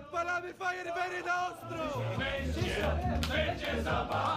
Odpalamy fajerwery na ostro! Będzie, będzie zabawa!